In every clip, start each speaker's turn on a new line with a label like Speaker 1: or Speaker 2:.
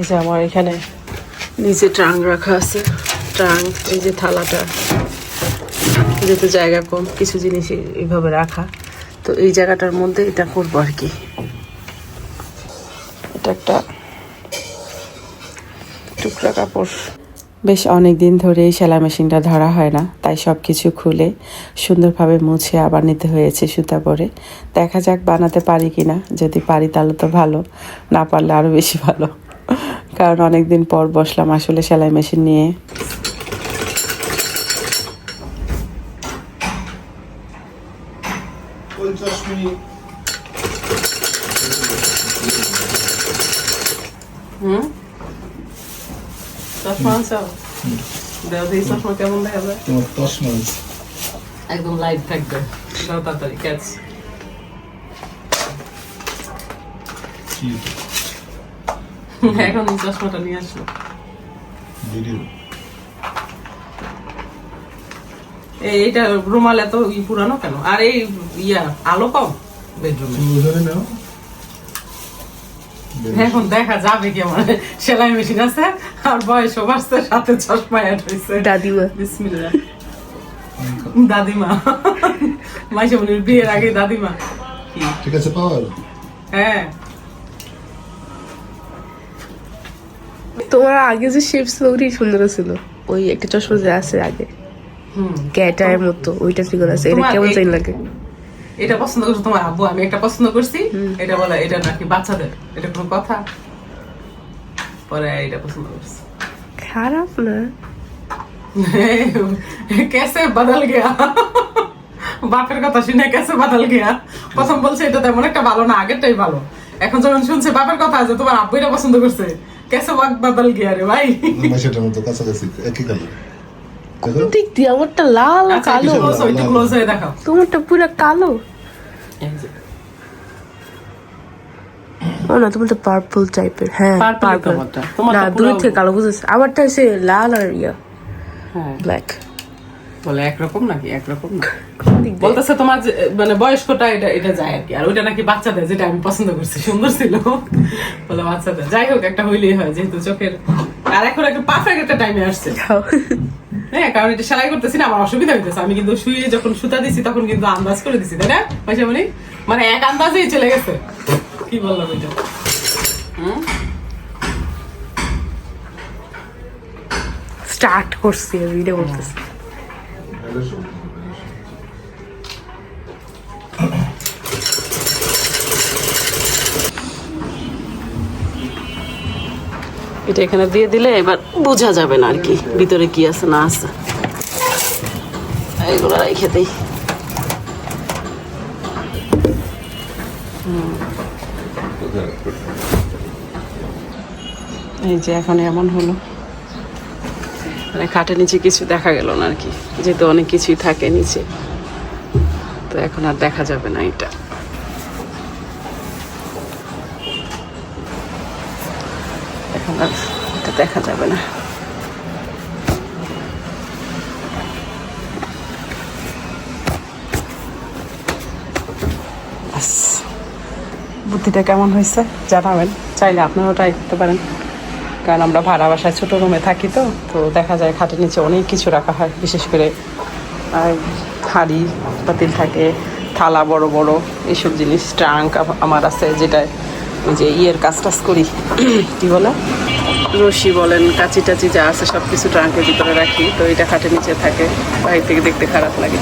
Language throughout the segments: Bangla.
Speaker 1: এই যে আমার এখানে নিচে ট্রাং রাখা আছে। ট্রাং এই যে থালাটা। যেহেতু জায়গা কম, কিছু জিনিস এই- এইভাবে রাখা। তো এই জায়গাটার মধ্যে এটা করব আর কি। এটা একটা টুকরা কাপড়। বেশ অনেক দিন ধরে এই সেলাই মেশিনটা ধরা হয় না, তাই সব কিছু খুলে সুন্দরভাবে মুছে আবার নিতে হয়েছে সুতা করে দেখা যাক বানাতে পারি কিনা, যদি পারি তাহলে তো ভালো, না পারলে আরও বেশি ভালো। কারণ অনেক দিন পর বসলাম আসলে সেলাই মেশিন নিয়ে। হুম? চশমা আনছো? কেমন দেখা যায়।
Speaker 2: তোমার দশ
Speaker 1: একদম লাইট থাকবে। দাও তাড়াতাড়ি ক্যাচ এখন চশমাটা নিয়ে আসলো এইটা রুমাল এত পুরানো কেন? আর এই ইয়া আলো কম বেডরুমে এখন দেখা যাবে কি আমার সেলাই মেশিন আছে আর বয়সও বাড়ছে সাথে চশমা অ্যাড হয়েছে
Speaker 3: দাদিমা।
Speaker 1: বিসমিল্লাহ। দাদিমা। মাইশামনির বিয়ের আগে দাদিমা।
Speaker 2: ঠিক আছে পাওয়ার
Speaker 1: হ্যাঁ।
Speaker 3: তোমার আগে যে শেপ ছিল সুন্দর ছিল। ওই একটা চশমা যে আছে আগে। ক্যাটার মতো ওইটা আছে। এটা কেমন চাই লাগে।
Speaker 1: এটা পছন্দ করছ তোমার আব্বু? আমি একটা পছন্দ করছি। এটা এটা নাকি বাচ্চাদের? এটা কোনো কথা? পরে এটা পছন্দ করছি।
Speaker 3: খারাপ না।
Speaker 1: কেসে বদল গেয়া। বাপের কথা শুনে কেসে বদল গেয়া। প্রথম বলছে এটা তেমন একটা ভালো না আগেরটাই ভালো। এখন যখন শুনছে বাপের কথা যে তোমার আব্বু এটা পছন্দ করছে কেসে বাক বাদল গিয়া রে ভাই
Speaker 2: মাসেটার মতো কাছাকাছি একই কালার দেখো
Speaker 3: দিক দিয়ে আমারটা লাল আর কালো
Speaker 1: একটু ক্লোজ হয়ে দেখাও
Speaker 3: তোমারটা পুরো কালো ও না তোমারটা পার্পল টাইপের হ্যাঁ পার্পল না দূর থেকে কালো বুঝেছি আমারটা হচ্ছে লাল আর ইয়া
Speaker 1: হ্যাঁ
Speaker 3: ব্ল্যাক
Speaker 1: বলে একরকম নাকি? একরকম বলতেছে তোমার মানে বয়স্কটা এটা এটা যায় আর কি। আর ওইটা নাকি বাচ্চাদের যেটা আমি পছন্দ করছি সুন্দর ছিল। বলে বাচ্চাদের। যাই হোক একটা হইলেই হয় যেহেতু চোখের আর এখন একটা পারফেক্ট একটা টাইমে আসছে। হ্যাঁ কারণ এটা সেলাই করতেছি না আমার অসুবিধা হইতেছে। আমি কিন্তু শুয়ে যখন সুতা দিছি তখন কিন্তু আন্দাজ করে দিছি তাই না? পয়সা মানে? মানে এক আন্দাজেই চলে গেছে। কি বললাম এটা?
Speaker 3: স্টার্ট করছি ভিডিও করতেছি।
Speaker 1: এটা এখানে দিয়ে দিলে এবার বোঝা যাবে না আর কি, ভিতরে কি আছে না আছে। এইগুলো রেখে দিই। এই যে এখন এমন হলো। মানে খাটের নিচে কিছু দেখা গেল না আর কি। যেহেতু অনেক কিছুই থাকে নিচে। তো এখন আর দেখা যাবে না এটা। এখন আর এটা দেখা যাবে না। বুদ্ধিটা কেমন হয়েছে? জানাবেন। চাইলে আপনারাও ট্রাই করতে পারেন। কারণ আমরা ভাড়া বাসায় ছোটো রুমে থাকি তো তো দেখা যায় খাটের নিচে অনেক কিছু রাখা হয়, বিশেষ করে হাঁড়ি, পাতিল থাকে, থালা বড় বড় এইসব জিনিস, ট্রাঙ্ক আমার আছে যেটা ওই যে ইয়ের কাজ টাজ করি, কি বলে? রশি বলেন, কাচি টাচি যা আছে সব কিছু ট্রাঙ্কের ভিতরে রাখি, তো এটা খাটের নিচে থাকে, বাইরে থেকে দেখতে খারাপ লাগে।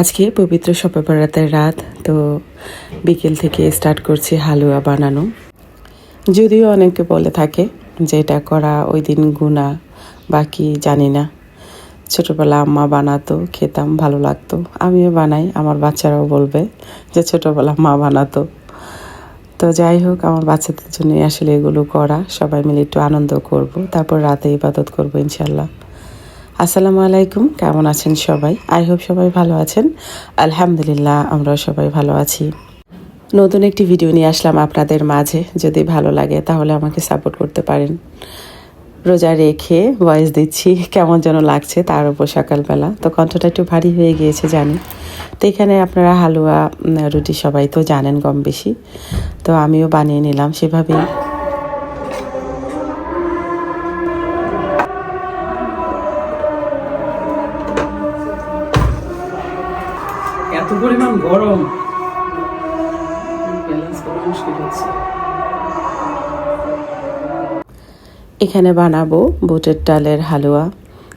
Speaker 4: আজকে পবিত্র বরাতের রাত, তো বিকেল থেকে স্টার্ট করছি হালুয়া বানানো। যদিও অনেকে বলে থাকে যে এটা করা, ওই দিন গুণা বাকি জানি না। ছোটবেলা আম্মা বানাতো, খেতাম, ভালো লাগতো। আমিও বানাই, আমার বাচ্চারাও বলবে যে ছোটোবেলা মা বানাতো। তো যাই হোক, আমার বাচ্চাদের জন্য আসলে এগুলো করা। সবাই মিলে একটু আনন্দ করব, তারপর রাতে ইবাদত করব ইনশাল্লাহ আসসালামু আলাইকুম, কেমন আছেন সবাই? আই হোপ সবাই ভালো আছেন। আলহামদুলিল্লাহ আমরা সবাই ভালো আছি। নতুন একটি ভিডিও নিয়ে আসলাম আপনাদের মাঝে। যদি ভালো লাগে, তাহলে আমাকে সাপোর্ট করতে পারেন। রোজা রেখে ভয়েস দিচ্ছি, কেমন যেন লাগছে তার উপর সকালবেলা। তো কণ্ঠটা একটু ভারী হয়ে গিয়েছে, জানি। তো এখানে আপনারা হালুয়া রুটি সবাই তো জানেন কম বেশি। তো আমিও বানিয়ে নিলাম, সেভাবেই এখানে বানাবো বুটের ডালের হালুয়া।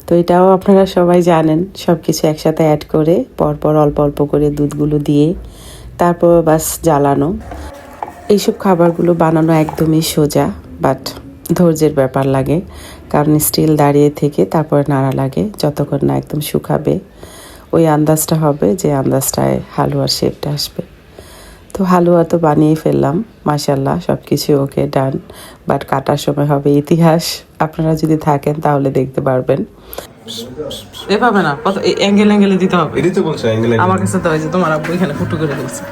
Speaker 4: তো এটাও আপনারা সবাই জানেন সব কিছু একসাথে অ্যাড করে, পরপর অল্প অল্প করে দুধগুলো দিয়ে তারপর বাস জ্বালানো। এইসব খাবারগুলো বানানো একদমই সোজা বাট ধৈর্যের ব্যাপার লাগে, কারণ স্টিল দাঁড়িয়ে থেকে তারপরে নাড়া লাগে, যতক্ষণ না একদম শুকাবে। ওই আন্দাজটা হবে যে আন্দাজটায় হালুয়ার শেপটা আসবে। তো হালুয়া তো বানিয়ে ফেললাম মাসাল্লাহ সব কিছু ওকে ডান বাট কাটার সময় হবে ইতিহাস। আপনারা যদি থাকেন তাহলে দেখতে পারবেন।
Speaker 1: এভাবে না কত অ্যাঙ্গেল অ্যাঙ্গেলে দিতে হবে।
Speaker 2: এটাই তো বলছে অ্যাঙ্গেল
Speaker 1: আমার কাছে তো হয়েছে তোমার আব্বু এখানে ফুটু করে ফেলছে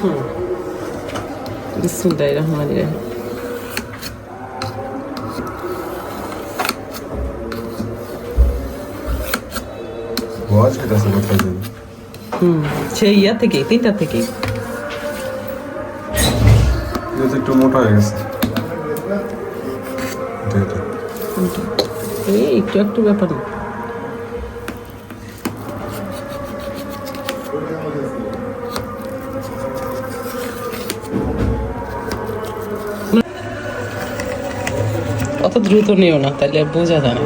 Speaker 1: হুম। বিসমিল্লাহির রহমানির রহিম।
Speaker 2: আছে কোথায় যাবে?
Speaker 1: হুম সেই ইয়া থেকে তিনটা থেকে
Speaker 2: একটু মোটা হয়ে গেছে।
Speaker 1: এই একটু একটু ব্যাপার না। অত দ্রুত নিও না তাহলে বোঝা যায় না।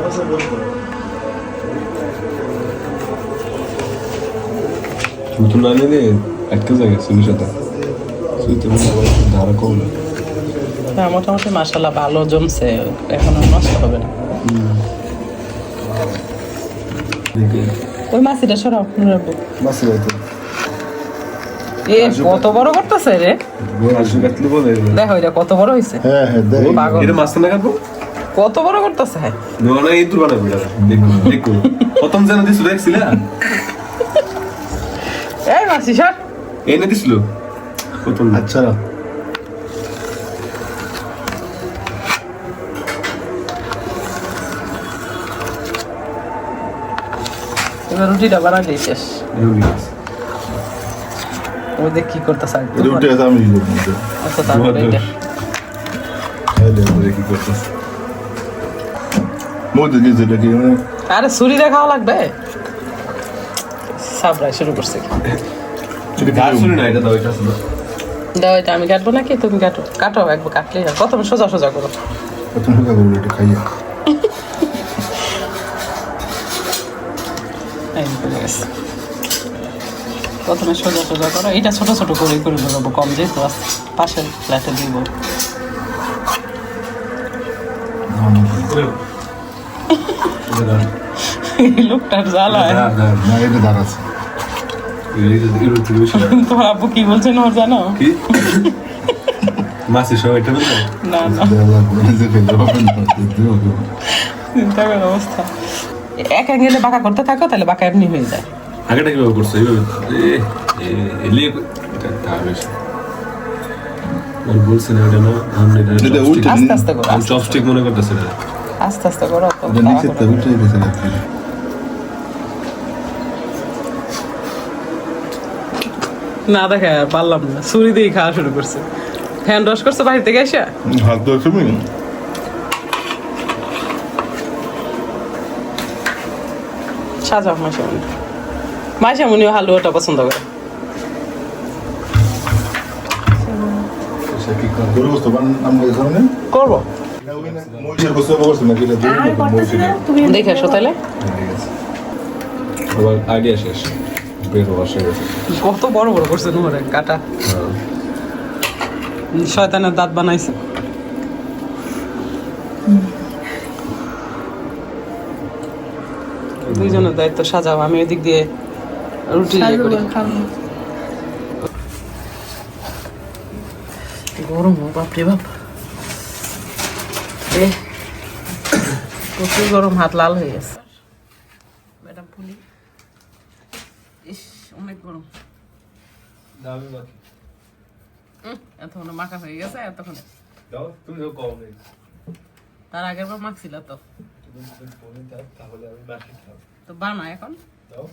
Speaker 2: নতুন না নিলে একটা জায়গায় সুইর সাথে সুইতে ধারা কম না
Speaker 1: মোটামুটি মাসাল্লাহ ভালো জমছে এখন আর নষ্ট হবে না। ওই মাছিটা সরাও
Speaker 2: মাসি ভাই
Speaker 1: এ কত বড় করতেছে রে? দেখো এটা কত বড় হয়েছে
Speaker 2: হ্যাঁ হ্যাঁ এটা কাটবো?
Speaker 1: কত বড় করতেছে? হ্যাঁ
Speaker 2: নোনা এই দূর বানাবো দেখো দেখো প্রথম যেন দেখছিলা?
Speaker 1: মাসি সর
Speaker 2: এনে দিছিল। প্রথম আচ্ছা।
Speaker 1: এবার রুটিটা বানাই দিই শেষ। ওই দেখ কি
Speaker 2: আমি
Speaker 1: আচ্ছা তারপরে এইটা।
Speaker 2: কি মধ্যে দিয়ে যেটা মানে
Speaker 1: আরে ছুরিটা খাওয়া লাগবে? সাবরাই শুরু করছে
Speaker 2: দাও এটা শুনো
Speaker 1: দাও। এটা আমি কাটবো নাকি? তুমি কাটো। কাটো একবার কাটলেই হয় প্রথমে সোজা সোজা করো।
Speaker 2: প্রথম করব এটা খাইয়ে।
Speaker 1: প্রথমে সোজা সোজা করো। এটা ছোট ছোট করে করে দেবো কম যেহেতু পাশের ফ্ল্যাটে দিব লোকটার জ্বালায়। তোমার আব্বু কি বলছেন ওর জানো?
Speaker 2: কি? মাসি সব এটা বলতো
Speaker 1: না না। চিন্তা করার অবস্থা। এক অ্যাঙ্গেলে বাঁকা করতে থাকো তাহলে বাঁকা এমনি হয়ে যায়।
Speaker 2: আগেটা কীভাবে করছ? এইভাবে এ এলিয়ে এটা তার বেশি। ওর বলছে না এটা না আমি এটা chopstick-
Speaker 1: আস্তে আস্তে করো আস্তে
Speaker 2: চপস্টিক মনে করতেছে
Speaker 1: আস্তে আস্তে করো না। না দেখে আর পারলাম না। ছুরি দিয়ে খাওয়া শুরু করছে। হ্যান্ড ওয়াশ করছে বাড়ি থেকে এসে
Speaker 2: হাত তুমি?
Speaker 1: সাজাও মাসামুনি মাসামুনিও হালুয়াটা পছন্দ করে। করব। দেখে আসো তাহলে।
Speaker 2: আইডিয়া শেষ। বের শেষ গেছে
Speaker 1: কত বড় বড় করছে নোরে কাটা। শয়তানের দাঁত বানাইছে। দুইজনের দায়িত্ব সাজাও আমি ওই দিক দিয়ে রুটি ইয়ে গরম বাপরে বাপ। এ প্রচুর গরম হাত লাল হয়ে গেছে। গরম
Speaker 2: দামি বাকি।
Speaker 1: এতক্ষণে মাখা হয়ে গেছে এতক্ষণে।
Speaker 2: দাও তুমি কম নেই।
Speaker 1: তার আগের বার মাখছিল তো।
Speaker 2: তাহলে আমি খাব।
Speaker 1: তো বানা এখন।
Speaker 2: দাও।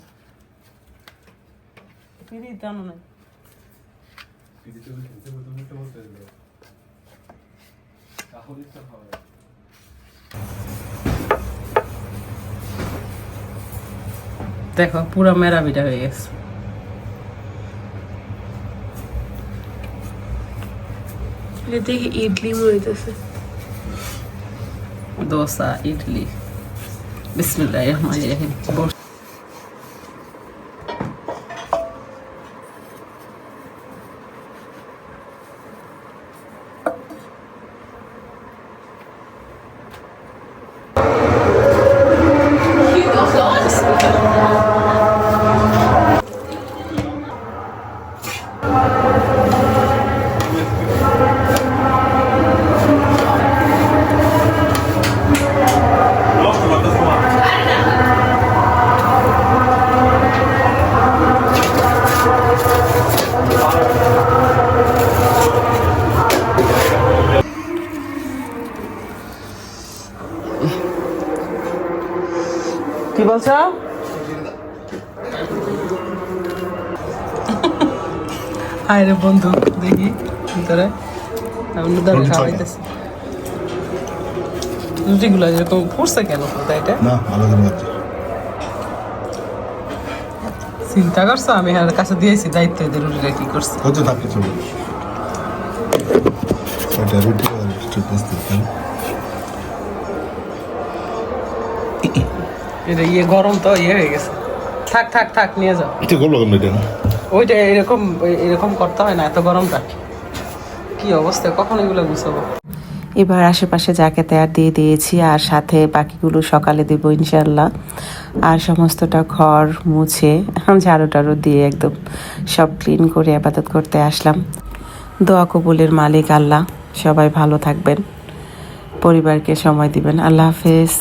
Speaker 1: পিড়ি জানো না
Speaker 2: পিড়িতে ওই খেলতে বলতে বলতে। তাহলেই তো হবে
Speaker 1: দেখো পুরো মেরাবিটা হয়ে গেছে।
Speaker 3: এটা দেখে ইডলি মনে হইতেছে
Speaker 1: দোসা ইডলি বিসমিল্লাহ রহমান বলছো? হায় রে বন্ধু দেখি ভিতরে। আমি ধরে খাওয়াইতেছি। রুটিগুলো যেরকম পড়ছে কেন কোথায় এটা?
Speaker 5: না আলাদা মাত্র
Speaker 1: চিন্তা করছ? আমি আর কাছে দিয়েছি দায়িত্ব এদের রুটিটা কি করছে।
Speaker 5: থাকে রুটি আর
Speaker 1: এটা ইয়ে গরম তো ইয়ে হয়ে গেছে। থাক থাক থাক নিয়ে যাও।
Speaker 5: এটা করল কেন এটা।
Speaker 1: ওইটা এরকম এরকম করতে হয় না এত গরমটা কি অবস্থা কখন এগুলো গুছাবো?
Speaker 4: এবার আশেপাশে যাকে তেয়ার দিয়ে দিয়েছি আর সাথে বাকিগুলো সকালে দেবো ইনশাল্লাহ আর সমস্তটা ঘর মুছে ঝাড়ু টাড়ু দিয়ে একদম সব ক্লিন করে আপাতত করতে আসলাম। দোয়া কবুলের মালিক আল্লাহ সবাই ভালো থাকবেন। পরিবারকে সময় দিবেন। আল্লাহ হাফেজ।